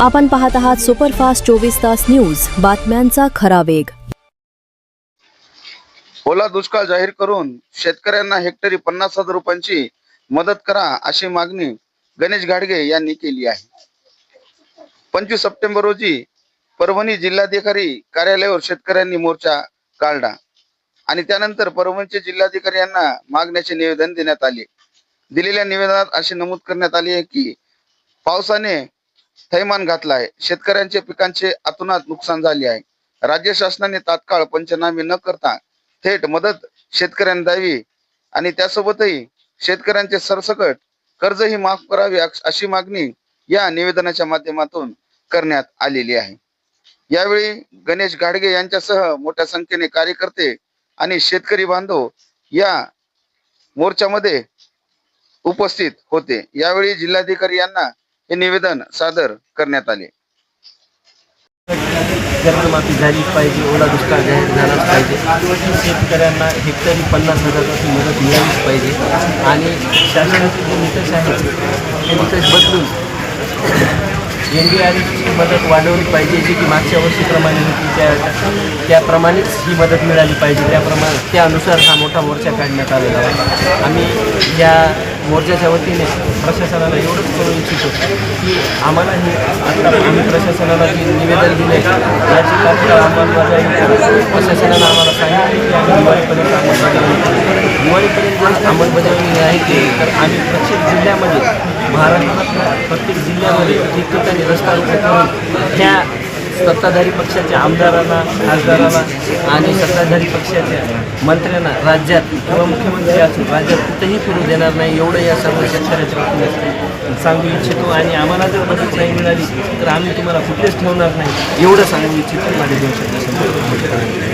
आपण पाहत आहात सुपरफास्ट चोवीस तास न्यूज. बातम्यांचा खरा वेग. ओला दुष्काळ जाहीर करून शेतकऱ्यांना हेक्टरी पन्नास हजार रुपयांची मदत करा अशी मागणी गणेश घाडगे यांनी केली आहे. पंचवीस सप्टेंबर रोजी परभणी जिल्हाधिकारी कार्यालयावर शेतकऱ्यांनी मोर्चा काढला आणि त्यानंतर परभणीचे जिल्हाधिकारी यांना मागण्याचे निवेदन देण्यात आले. दिलेल्या निवेदनात असे नमूद करण्यात आले आहे की पावसाने थैमान घातला आहे शेतकऱ्यांच्या पिकांचे अतोनात नुकसान झाले आहे. राज्य शासनाने तात्काळ पंचनामे न करता थेट मदत शेतकऱ्यांना द्यावी आणि त्यासोबतही शेतकऱ्यांचे सरसकट कर्जही माफ करावे अशी मागणी या निवेदनाच्या माध्यमातून करण्यात आलेली आहे. यावेळी गणेश गाडगे यांच्यासह मोठ्या संख्येने कार्यकर्ते आणि शेतकरी बांधव या मोर्चामध्ये उपस्थित होते. यावेळी जिल्हाधिकारी यांना हे निवेदन सादर करण्यात आले. कर्जमाफी झालीच पाहिजे ओला दुष्काळ जाहीर झालाच पाहिजे. शेतकऱ्यांना हेक्टरी पन्नास हजाराची मदत मिळालीच पाहिजे. आणि शासनाचे जे निकष आहेत ते निकष बदलून एन डी आर एफची मदत वाढवली पाहिजे जी की मागच्या वर्षीप्रमाणे होती. त्या त्याप्रमाणेच ही मदत मिळाली पाहिजे. त्याप्रमाणे त्यानुसार हा मोठा मोर्चा काढण्यात आलेला आहे. आम्ही या मोर्चाच्या वतीने प्रशासनाला एवढंच करू इच्छितो की आम्हाला हे आता आम्ही प्रशासनाला जे निवेदन दिले याची तात्काळ अंमलबजावणी प्रशासनानं आम्हाला सांगितले की आम्ही दिवाळीपर्यंत अंमलबजावणी दिवाळीपर्यंत अंमलबजावणी नाही केली तर आम्ही प्रत्येक जिल्ह्यामध्ये महाराष्ट्रातल्या प्रत्येक जिल्ह्यामध्ये ठिकठिकाणी रस्ता करून त्या सत्ताधारी पक्षाच्या आमदारांना खासदारांना आणि सत्ताधारी पक्षाच्या मंत्र्यांना राज्यात किंवा मुख्यमंत्री असून राज्यात कुठेही फिरू देणार नाही एवढं या सर्व शेतकऱ्याच्या वतीने सांगू इच्छितो आणि आम्हाला जर मदत नाही मिळाली तर आम्ही तुम्हाला कुठेच ठेवणार नाही एवढं सांगू इच्छितो. माझ्या दोन शब्द